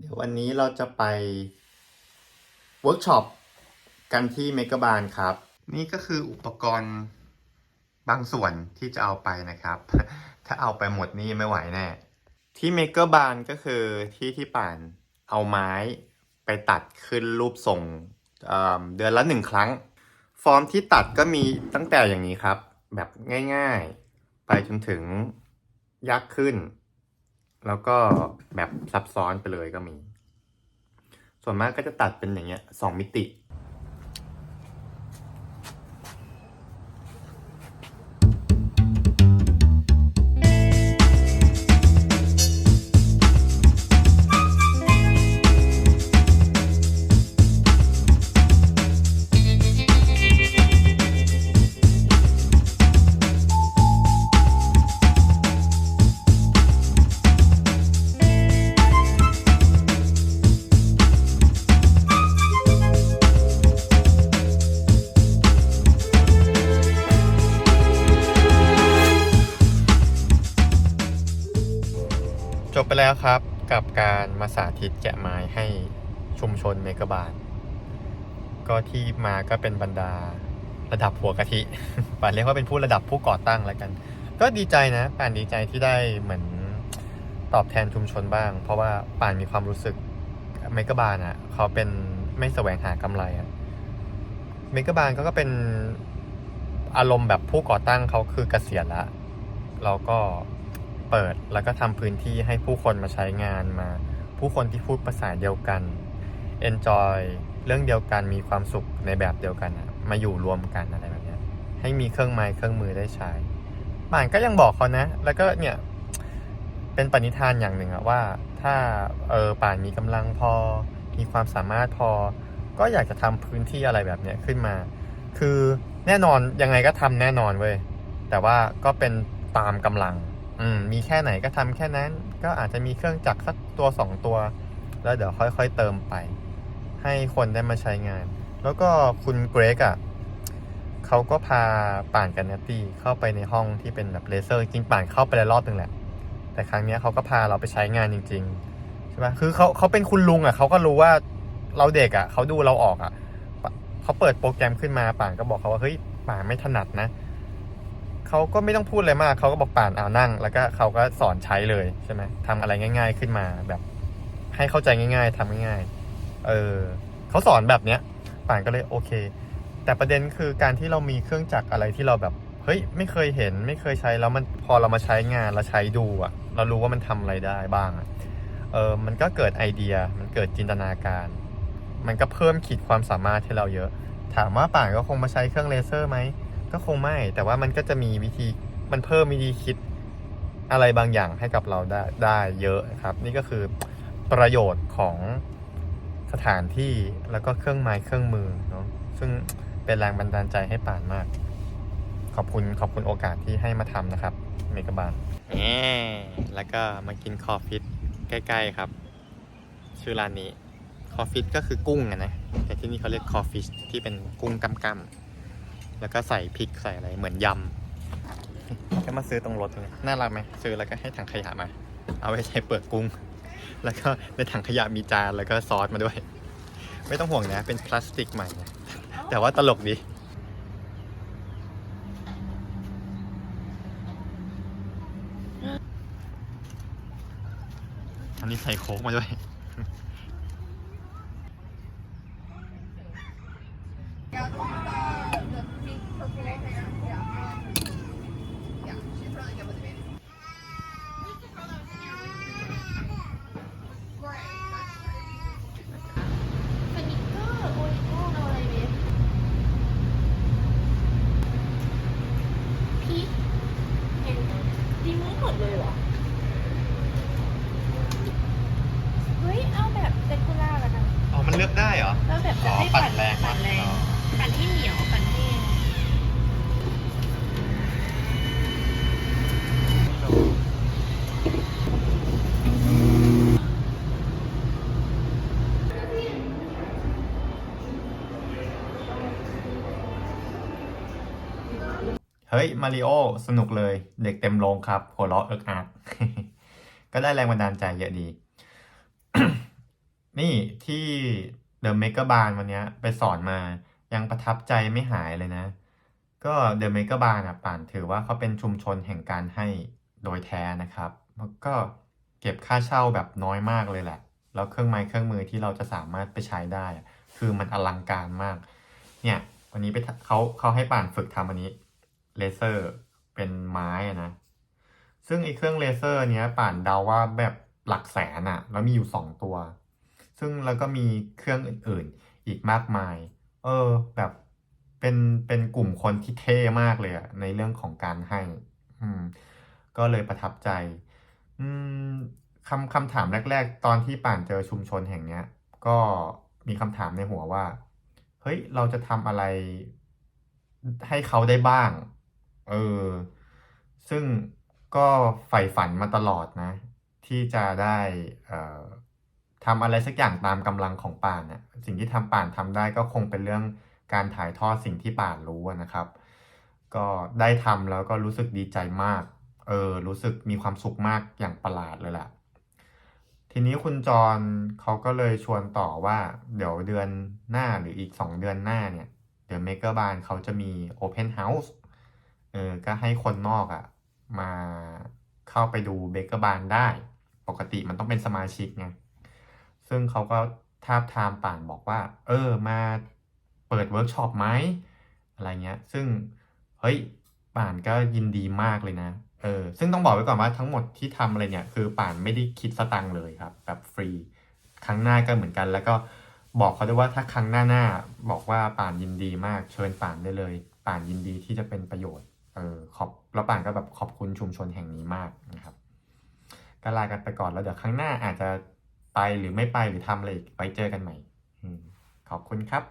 เดี๋ยววันนี้เราจะไปเวิร์กช็อปกันที่เมกะบาลครับ นี่ก็คืออุปกรณ์บางส่วนที่จะเอาไปนะครับ ถ้าเอาไปหมดนี่ไม่ไหวแน่ ที่เมกะบาลก็คือที่ที่ป่านเอาไม้ไปตัดขึ้นรูปทรงเเดือนละหนึ่งครั้ง ฟอร์มที่ตัดก็มีตั้งแต่อย่างนี้ครับ แบบง่ายๆ ไปจนถึงยากขึ้น แล้วก็แบบซับซ้อนไปเลยก็มี ส่วนมากก็จะตัดเป็นอย่างเงี้ยสองมิติ จบไปแล้วครับกับการมาสาธิตแกะไม้ให้ชุมชนเมกะบาลก็ที่มาก็เป็นบรรดาระดับหัวกะทิป่านเรียกว่าเป็นผู้ระดับผู้ก่อตั้งแล้วกัน ก็ดีใจนะป่านดีใจที่ได้เหมือนตอบแทนชุมชนบ้าง เพราะว่าป่านมีความรู้สึกเมกะบาลอะเขาเป็นไม่แสวงหากำไรอะเมกะบาลก็ก็เป็นอารมณ์แบบผู้ก่อตั้งเขาคือเกษียณละเราก็ เปิด แล้วก็ทำพื้นที่ให้ผู้คนมาใช้งานมา ผู้คนที่พูดภาษาเดียวกัน enjoy เรื่องเดียวกันมีความสุขในแบบเดียวกันมาอยู่รวมกันอะไรแบบนี้ให้มีเครื่องไม้เครื่องมือได้ใช้ป่านก็ยังบอกเขานะ แล้วก็เนี่ยเป็นปณิธานอย่างหนึ่งอะว่า ถ้าเออป่านมีกำลังพอ มีความสามารถพอ ก็อยากจะทำพื้นที่อะไรแบบเนี้ยขึ้นมา คือแน่นอนยังไงก็ทำแน่นอนเว้ยแต่ว่าก็เป็นตามกำลัง อืมมีแค่ไหนก็ทำแค่นั้น ก็อาจจะมีเครื่องจักรสักตัวสองตัว แล้วเดี๋ยวค่อยๆเติมไป ให้คนได้มาใช้งาน แล้วก็คุณเกรกอะเขาก็พาป่านกับเนตตี้เข้าไปในห้องที่เป็นแบบเลเซอร์จริงป่านเข้าไปแล้วรอบหนึ่งแหละ แต่ครั้งนี้เขาก็พาเราไปใช้งานจริงๆใช่ปะคือเขาเขาเป็นคุณลุงอะเขาก็รู้ว่าเราเด็กอะเขาดูเราออกอะปะเขาเปิดโปรแกรมขึ้นมาป่านก็บอกเขาว่าเฮ้ยป่านไม่ถนัดนะ เขาก็ไม่ต้องพูดอะไรมาก เขาก็บอกป่านเอานั่ง แล้วก็เขาก็สอนใช้เลยใช่ไหมทำอะไรง่าย ๆขึ้นมาแบบ ให้เข้าใจง่าย ๆทำง่ายๆเออเขาสอนแบบเนี้ย ป่านก็เลยโอเค แต่ประเด็นคือการที่เรามีเครื่องจักรอะไรที่เราแบบเฮ้ยไม่เคยเห็นไม่เคยใช้แล้วมันพอเรามาใช้งานเราใช้ดูอะเรารู้ว่ามันทำอะไรได้บ้างอะเออมันก็เกิดไอเดียมันเกิดจินตนาการ มันก็เพิ่มขีดความสามารถให้เราเยอะ ถามว่าป่านก็คงมาใช้เครื่องเลเซอร์ไหม ก็คงไม่ แต่ว่ามันก็จะมีวิธีมันเพิ่มวิธีคิดอะไรบางอย่างให้กับเราได้ได้เยอะครับ นี่ก็คือประโยชน์ของสถานที่แล้วก็เครื่องไม้เครื่องมือเนาะซึ่งเป็นแรงบันดาลใจให้ป่านมาก ขอบคุณขอบคุณโอกาสที่ให้มาทำนะครับ เมกะบาลแหมแล้วก็มากินคอฟิตใกล้ ๆครับ ชื่อร้านนี้คอฟิตก็คือกุ้งนะแต่ที่นี่เขาเรียกคอฟิชที่เป็นกุ้งกำกำ แล้วก็ใส่พริกใส่อะไรเหมือนยำก็มาซื้อตรงรถเลยน่ารักไหมซื้อแล้วก็ให้ถังขยะมา เอาไว้ใช้เปลือกกุ้ง แล้วก็ในถังขยะมีจานแล้วก็ซอสมาด้วย ไม่ต้องห่วงนะเป็นพลาสติกใหม่นะแต่ว่าตลกดีอันนี้ใส่โค้กมาด้วย สนิกเกอร์โอริโอ้เอาอะไรเว็บพีชเห็นดี มุ้งหมดเลยเหรอ เฮ้ย เอาแบบเซกุล่าแล้วกันอ๋อ มันเลือกได้เหรอ แล้วแบบอ๋จะอให้ปั่ปั่นนแรงปั่นแรงอ๋อปั่นที่เหนียวปั่น เฮ้ยมาริโอสนุกเลย เด็กเต็มโรงครับหัวเราะเอิกอักก็ได้แรงบันดาลใจเยอะดี นี่ที่เดอะเมก a บา n วันนี้ไปสอนมายังประทับใจไม่หายเลยนะ ก็เดอะเมก a บา n อะป่านถือว่าเขาเป็นชุมชนแห่งการให้โดยแท้นะครับแล้วก็เก็บค่าเช่าแบบน้อยมากเลยแหละ แล้วเครื่องไม้เครื่องมือที่เราจะสามารถไปใช้ได้ คือมันอลังการมาก เนี่ย วันนี้ไปเขาเขาให้ป่านฝึกทำอันนี้ เลเซอร์เป็นไม้อะนะ ซึ่งไอ้เครื่องเลเซอร์เนี้ยป่านเดาว่าแบบหลักแสนอะแล้วมีอยู่สองตัว ซึ่งแล้วก็มีเครื่องอื่นๆ อีกมากมาย เออ แบบเป็นเป็นกลุ่มคนที่เท่มากเลยอะในเรื่องของการให้ อืม ก็เลยประทับใจ อืมคำคำถามแรก ๆ ตอนที่ป่านเจอชุมชนแห่งเนี้ย ก็มีคำถามในหัวว่า เฮ้ย เราจะทำอะไรให้เขาได้บ้าง เออ ซึ่งก็ใฝ่ฝันมาตลอดนะ ที่จะได้เอ่อทำอะไรสักอย่างตามกำลังของป่านน่ะสิ่งที่ทำป่านทำได้ก็คงเป็นเรื่องการถ่ายทอดสิ่งที่ป่านรู้นะครับ ก็ได้ทำแล้วก็รู้สึกดีใจมาก เออ รู้สึกมีความสุขมากอย่างประหลาดเลยแหละทีนี้คุณจรเขาก็เลยชวนต่อว่า เดี๋ยวเดือนหน้าหรืออีก 2 เดือนหน้าเนี่ย เดี๋ยวเมก a บา n เขาจะมี Open House เออก็ให้คนนอกอะ่ะมาเข้าไปดูเบเกอร์บานได้ ปกติมันต้องเป็นสมาชิกไงซึ่งเขาก็ทาบทามป่านบอกว่า เออมาเปิดเวิร์กช็อปไหมอะไรเงี้ย ซึ่งเฮ้ยป่านก็ยินดีมากเลยนะเออซึ่งต้องบอกไว้ก่อนว่าทั้งหมดที่ทำอะไรเนี่ย คือป่านไม่ได้คิดสตังค์เลยครับ แบบฟรีครั้งหน้าก็เหมือนกัน แล้วก็บอกเขาด้วยว่าถ้าครั้งหน้าหน้าบอกว่าป่านยินดีมากเชิญป่านได้เลย ป่านยินดีที่จะเป็นประโยชน์ เออขอบแล้วป่านก็แบบขอบคุณชุมชนแห่งนี้มากนะครับก็ลากันไปก่อนแล้วเดี๋ยวครั้งหน้าอาจจะไปหรือไม่ไปหรือทำอะไรอีกไว้เจอกันใหม่ขอบคุณครับ